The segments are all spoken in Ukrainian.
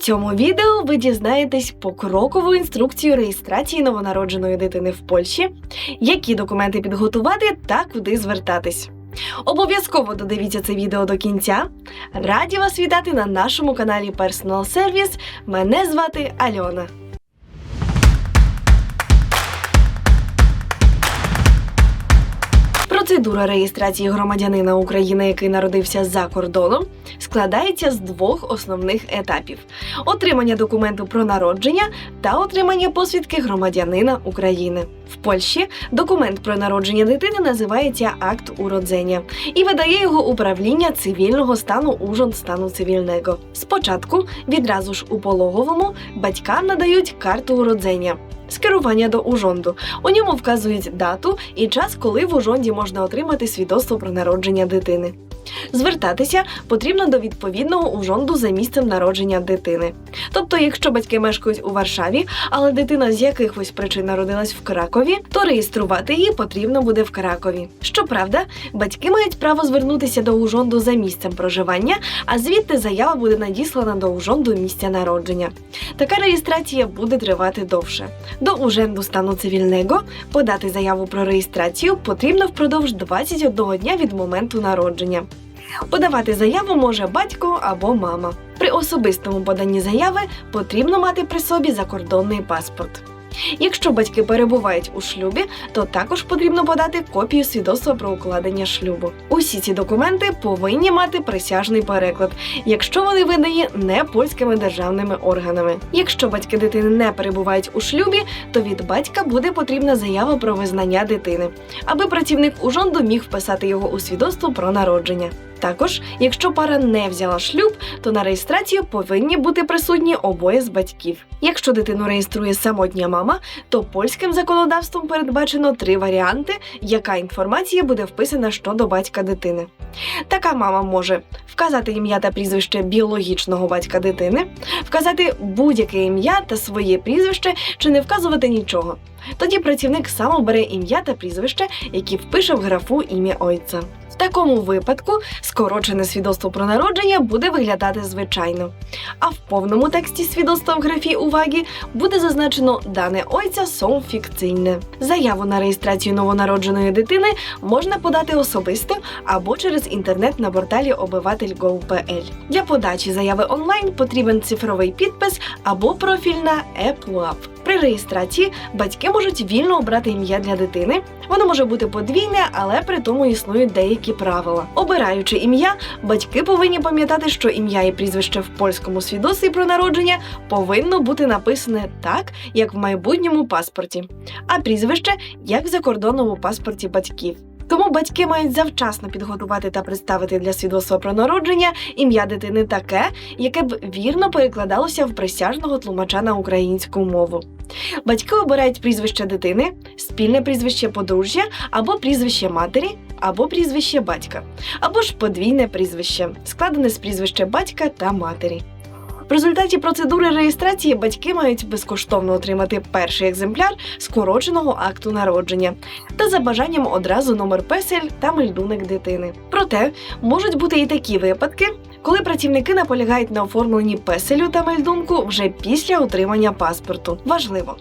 Цьому відео ви дізнаєтесь покрокову інструкцію реєстрації новонародженої дитини в Польщі, які документи підготувати та куди звертатись. Обов'язково додивіться це відео до кінця. Раді вас вітати на нашому каналі Personal Service. Мене звати Альона. Процедура реєстрації громадянина України, який народився за кордоном, складається з двох основних етапів: отримання документу про народження та отримання посвідки громадянина України. В Польщі документ про народження дитини називається акт уродження і видає його управління цивільного стану Ужон стану цивільного. Спочатку, відразу ж у пологовому, батькам надають карту уродження. Скерування до ужонду. У ньому вказують дату і час, коли в ужонді можна отримати свідоцтво про народження дитини. Звертатися потрібно до відповідного ужонду за місцем народження дитини. Тобто, якщо батьки мешкають у Варшаві, але дитина з якихось причин народилась в Кракові, то реєструвати її потрібно буде в Кракові. Щоправда, батьки мають право звернутися до ужонду за місцем проживання, а звідти заява буде надіслана до ужонду місця народження. Така реєстрація буде тривати довше. До уженду стану цивільного подати заяву про реєстрацію потрібно впродовж 21 дня від моменту народження. Подавати заяву може батько або мама. При особистому поданні заяви потрібно мати при собі закордонний паспорт. Якщо батьки перебувають у шлюбі, то також потрібно подати копію свідоцтва про укладення шлюбу. Усі ці документи повинні мати присяжний переклад, якщо вони видані не польськими державними органами. Якщо батьки дитини не перебувають у шлюбі, то від батька буде потрібна заява про визнання дитини, аби працівник ужонду міг вписати його у свідоцтво про народження. Також, якщо пара не взяла шлюб, то на реєстрацію повинні бути присутні обоє з батьків. Якщо дитину реєструє самотня мама, то польським законодавством передбачено три варіанти, яка інформація буде вписана щодо батька дитини. Така мама може вказати ім'я та прізвище біологічного батька дитини, вказати будь-яке ім'я та своє прізвище чи не вказувати нічого. Тоді працівник сам обере ім'я та прізвище, які впише в графу ім'я ойця. Такому випадку скорочене свідоцтво про народження буде виглядати звичайно. А в повному тексті свідоцтва в графі уваги буде зазначено дане ойця сом фікційне. Заяву на реєстрацію новонародженої дитини можна подати особисто або через інтернет на порталі обиватель.gov.pl. Для подачі заяви онлайн потрібен цифровий підпис або профіль на. При реєстрації батьки можуть вільно обрати ім'я для дитини. Воно може бути подвійне, але при тому існують деякі правила. Обираючи ім'я, батьки повинні пам'ятати, що ім'я і прізвище в польському свідоцтві про народження повинно бути написане так, як в майбутньому паспорті, а прізвище як в закордонному паспорті батьків. Тому батьки мають завчасно підготувати та представити для свідоцтва про народження ім'я дитини таке, яке б вірно перекладалося в присяжного тлумача на українську мову. Батьки обирають прізвище дитини, спільне прізвище подружжя або прізвище матері, або прізвище батька, або ж подвійне прізвище, складене з прізвища батька та матері. В результаті процедури реєстрації батьки мають безкоштовно отримати перший екземпляр скороченого акту народження та за бажанням одразу номер песель та мельдуник дитини. Проте можуть бути і такі випадки, коли працівники наполягають на оформленні песелю та мельдунку вже після отримання паспорту. Важливо.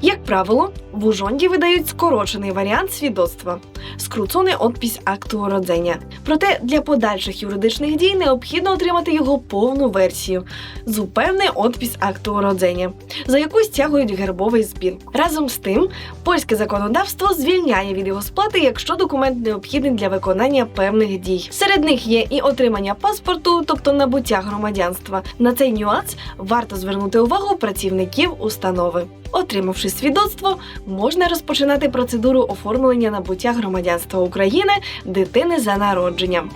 Як правило, в Ужонді видають скорочений варіант свідоцтва скруцоний отпись акту уродження. Проте для подальших юридичних дій необхідно отримати його повну версію зупевний отпись акту уродження, за яку стягують гербовий збір. Разом з тим, польське законодавство звільняє від його сплати, якщо документ необхідний для виконання певних дій. Серед них є і отримання паспорту, тобто набуття громадянства. На цей нюанс варто звернути увагу працівників установи. Отримавши свідоцтво, можна розпочинати процедуру оформлення набуття громадянства України дитини за народженням.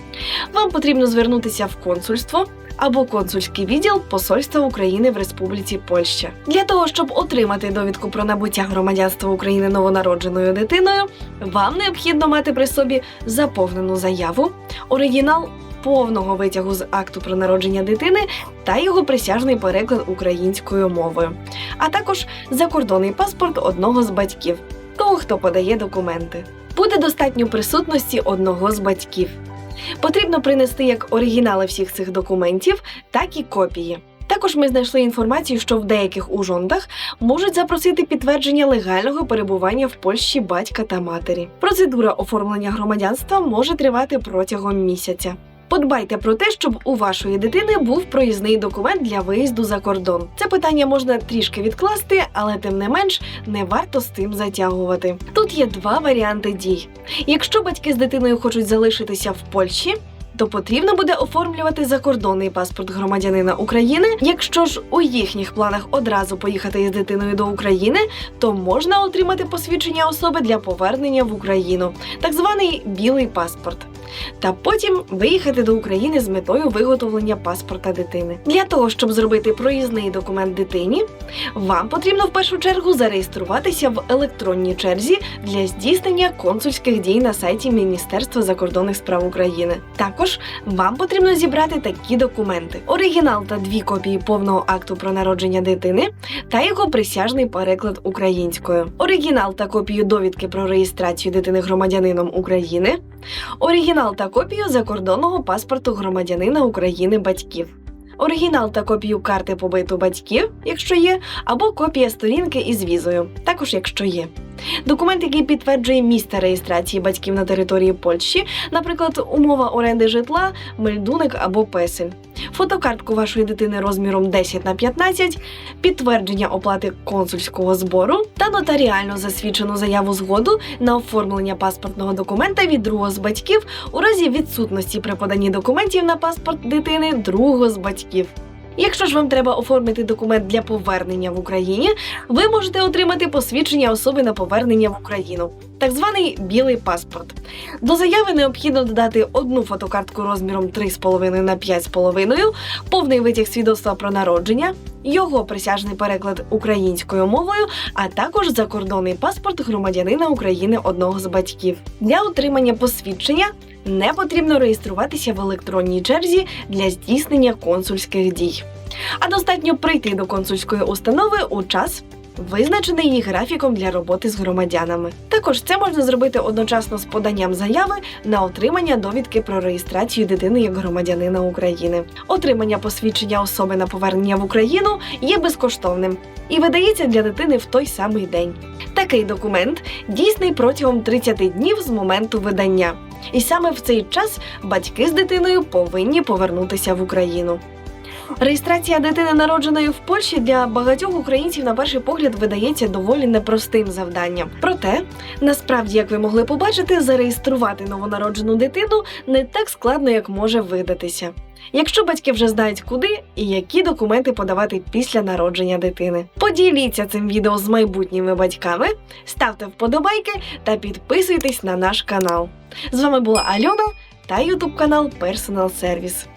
Вам потрібно звернутися в консульство або консульський відділ Посольства України в Республіці Польща. Для того, щоб отримати довідку про набуття громадянства України новонародженою дитиною, вам необхідно мати при собі заповнену заяву, оригінал повного витягу з акту про народження дитини та його присяжний переклад українською мовою, а також закордонний паспорт одного з батьків, того, хто подає документи. Буде достатньо присутності одного з батьків. Потрібно принести як оригінали всіх цих документів, так і копії. Також ми знайшли інформацію, що в деяких ужондах можуть запросити підтвердження легального перебування в Польщі батька та матері. Процедура оформлення громадянства може тривати протягом місяця. Подбайте про те, щоб у вашої дитини був проїзний документ для виїзду за кордон. Це питання можна трішки відкласти, але тим не менш не варто з цим затягувати. Тут є два варіанти дій. Якщо батьки з дитиною хочуть залишитися в Польщі. То потрібно буде оформлювати закордонний паспорт громадянина України. Якщо ж у їхніх планах одразу поїхати із дитиною до України, то можна отримати посвідчення особи для повернення в Україну, так званий білий паспорт та потім виїхати до України з метою виготовлення паспорта дитини. Для того щоб зробити проїзний документ дитині, вам потрібно в першу чергу зареєструватися в електронній черзі для здійснення консульських дій на сайті Міністерства закордонних справ України. Також вам потрібно зібрати такі документи: оригінал та дві копії повного акту про народження дитини та його присяжний переклад українською, оригінал та копію довідки про реєстрацію дитини громадянином України, оригінал та копію закордонного паспорту громадянина України батьків. Оригінал та копію карти побиту батьків, якщо є, або копія сторінки із візою, також якщо є. Документ, який підтверджує місце реєстрації батьків на території Польщі, наприклад, умова оренди житла, мельдуник або песель, фотокартку вашої дитини розміром 10 на 15, підтвердження оплати консульського збору та нотаріально засвідчену заяву згоду на оформлення паспортного документа від другого з батьків у разі відсутності при поданні документів на паспорт дитини другого з батьків. Якщо ж вам треба оформити документ для повернення в Україні, ви можете отримати посвідчення особи на повернення в Україну, так званий білий паспорт. До заяви необхідно додати одну фотокартку розміром 3,5 на 5,5, повний витяг свідоцтва про народження, його присяжний переклад українською мовою, а також закордонний паспорт громадянина України одного з батьків. Для отримання посвідчення не потрібно реєструватися в електронній черзі для здійснення консульських дій. А достатньо прийти до консульської установи у час, визначений її графіком для роботи з громадянами. Також це можна зробити одночасно з поданням заяви на отримання довідки про реєстрацію дитини як громадянина України. Отримання посвідчення особи на повернення в Україну є безкоштовним і видається для дитини в той самий день. Такий документ дійсний протягом 30 днів з моменту видання. І саме в цей час батьки з дитиною повинні повернутися в Україну. Реєстрація дитини, народженої в Польщі, для багатьох українців на перший погляд видається доволі непростим завданням. Проте, насправді, як ви могли побачити, зареєструвати новонароджену дитину не так складно, як може видатися. Якщо батьки вже знають, куди і які документи подавати після народження дитини. Поділіться цим відео з майбутніми батьками, ставте вподобайки та підписуйтесь на наш канал. З вами була Альона та ютуб канал Personal Service.